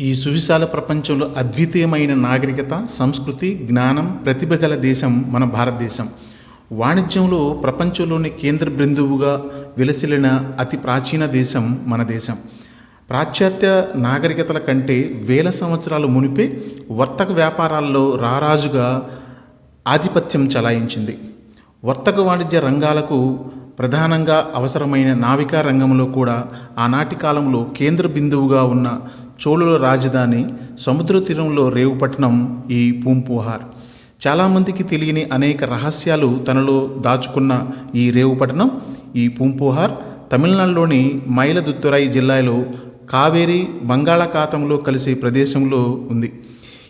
ఈ సువిశాల ప్రపంచంలో అద్వితీయమైన నాగరికత సంస్కృతి జ్ఞానం ప్రతిభ గల దేశం మన భారతదేశం. వాణిజ్యంలో ప్రపంచంలోని కేంద్ర బిందువుగా విలసిల్లిన అతి ప్రాచీన దేశం మన దేశం. పాశ్చాత్య నాగరికతల కంటే వేల సంవత్సరాలు మునిపే వర్తక వ్యాపారాల్లో రారాజుగా ఆధిపత్యం చలాయించింది. వర్తక వాణిజ్య రంగాలకు ప్రధానంగా అవసరమైన నావికా రంగంలో కూడా ఆనాటి కాలంలో కేంద్ర బిందువుగా ఉన్న చోళుల రాజధాని సముద్ర తీరంలో రేవుపట్నం ఈ పూంపుహార్. చాలామందికి తెలియని అనేక రహస్యాలు తనలో దాచుకున్న ఈ రేవుపట్నం ఈ పూంపుహార్ తమిళనాడులోని మైలదుత్తురాయి జిల్లాలో కావేరి బంగాళాఖాతంలో కలిసే ప్రదేశంలో ఉంది.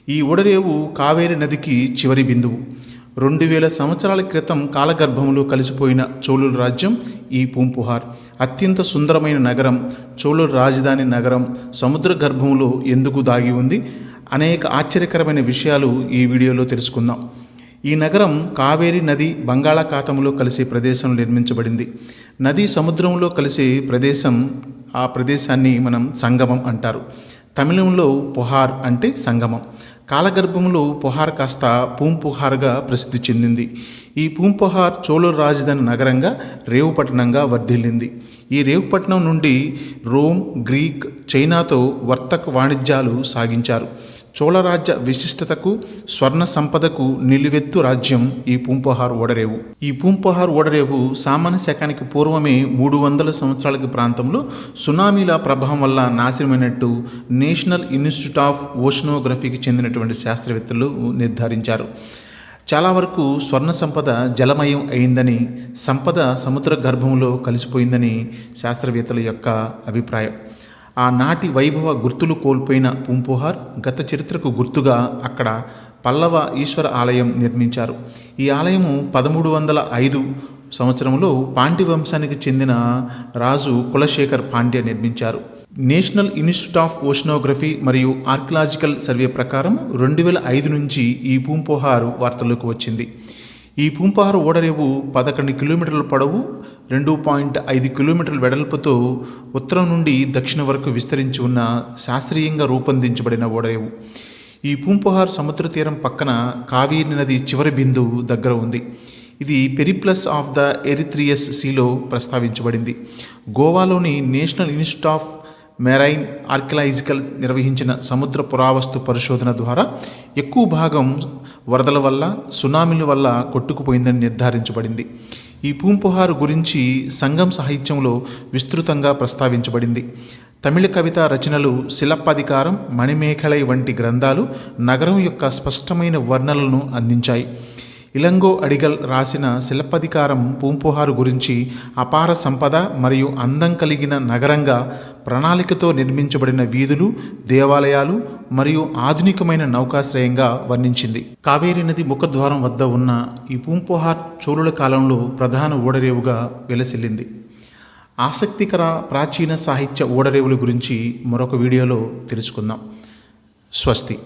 ఈ ఉడరేవు కావేరి నదికి చివరి బిందువు. రెండు వేల సంవత్సరాల క్రితం కాలగర్భంలో కలిసిపోయిన చోళుల రాజ్యం ఈ పూంపుహార్. అత్యంత సుందరమైన నగరం చోళుల రాజధాని నగరం సముద్ర గర్భంలో ఎందుకు దాగి ఉంది? అనేక ఆశ్చర్యకరమైన విషయాలు ఈ వీడియోలో తెలుసుకుందాం. ఈ నగరం కావేరి నది బంగాళాఖాతంలో కలిసే ప్రదేశం నిర్మించబడింది. నది సముద్రంలో కలిసే ప్రదేశం ఆ ప్రదేశాన్ని మనం సంగమం అంటారు. తమిళంలో పుహార్ అంటే సంగమం. కాలగర్భంలో పుహార్ కాస్త పూంపుహార్గా ప్రసిద్ధి చెందింది. ఈ పూంపుహార్ చోళ రాజధాని నగరంగా రేవుపట్నంగా వర్ధిల్లింది. ఈ రేవుపట్నం నుండి రోమ్ గ్రీక్ చైనాతో వర్తక వాణిజ్యాలు సాగించారు. చోళరాజ్య విశిష్టతకు స్వర్ణ సంపదకు నిలువెత్తు రాజ్యం ఈ పూంపహార్ ఓడరేవు. ఈ పూంపహార్ ఓడరేవు సామాన్య శకానికి పూర్వమే మూడు వందల సంవత్సరాలకి ప్రాంతంలో సునామీల ప్రభావం వల్ల నాశనమైనట్టు నేషనల్ ఇన్స్టిట్యూట్ ఆఫ్ ఓషనోగ్రఫీకి చెందినటువంటి శాస్త్రవేత్తలు నిర్ధారించారు. చాలా వరకు స్వర్ణ సంపద జలమయం అయిందని సంపద సముద్ర గర్భంలో కలిసిపోయిందని శాస్త్రవేత్తల యొక్క అభిప్రాయం. ఆనాటి వైభవ గుర్తులు కోల్పోయిన పుంపుహార్ గత చరిత్రకు గుర్తుగా అక్కడ పల్లవ ఈశ్వర ఆలయం నిర్మించారు. ఈ ఆలయము పదమూడు వందల ఐదు సంవత్సరంలో పాండ్య వంశానికి చెందిన రాజు కులశేఖర్ పాండ్య నిర్మించారు. నేషనల్ ఇన్స్టిట్యూట్ ఆఫ్ ఓషనోగ్రఫీ మరియు ఆర్కిలాజికల్ సర్వే ప్రకారం రెండు వేల ఐదు నుంచి ఈ పూంపోహారు వార్తల్లోకి వచ్చింది. ఈ పుంపహారు ఓడరేవు పదకొండు కిలోమీటర్ల పొడవు రెండు పాయింట్ ఐదు కిలోమీటర్ల వెడల్పుతో ఉత్తరం నుండి దక్షిణ వరకు విస్తరించి ఉన్న శాస్త్రీయంగా రూపొందించబడిన ఓడరేవు. ఈ పూంపహార్ సముద్ర తీరం పక్కన కావేరి నది చివరి బిందువు దగ్గర ఉంది. ఇది పెరిప్లస్ ఆఫ్ ద ఎరిత్రియస్ సీలో ప్రస్తావించబడింది. గోవాలోని national institute of marine archaeological నిర్వహించిన సముద్ర పురావస్తు పరిశోధన ద్వారా ఎక్కువ భాగం వరదల వల్ల సునామీల వల్ల కొట్టుకుపోయిందని నిర్ధారించబడింది. ఈ పూంపుహారు గురించి సంఘం సాహిత్యంలో విస్తృతంగా ప్రస్తావించబడింది. తమిళ కవిత రచనలు శిలప్పధికారం మణిమేఖలై వంటి గ్రంథాలు నగరం యొక్క స్పష్టమైన వర్ణనలను అందించాయి. ఇలంగో అడిగల్ రాసిన శిల్పధికారం పూంపుహారు గురించి అపార సంపద మరియు అందం కలిగిన నగరంగా ప్రణాళికతో నిర్మించబడిన వీధులు దేవాలయాలు మరియు ఆధునికమైన నౌకాశ్రయంగా వర్ణించింది. కావేరీ నది ముఖద్వారం వద్ద ఉన్న ఈ పూంపుహార్ చోళుల కాలంలో ప్రధాన ఓడరేవుగా వెలసిల్లింది. ఆసక్తికర ప్రాచీన సాహిత్య ఓడరేవుల గురించి మరొక వీడియోలో తెలుసుకుందాం. స్వస్తి.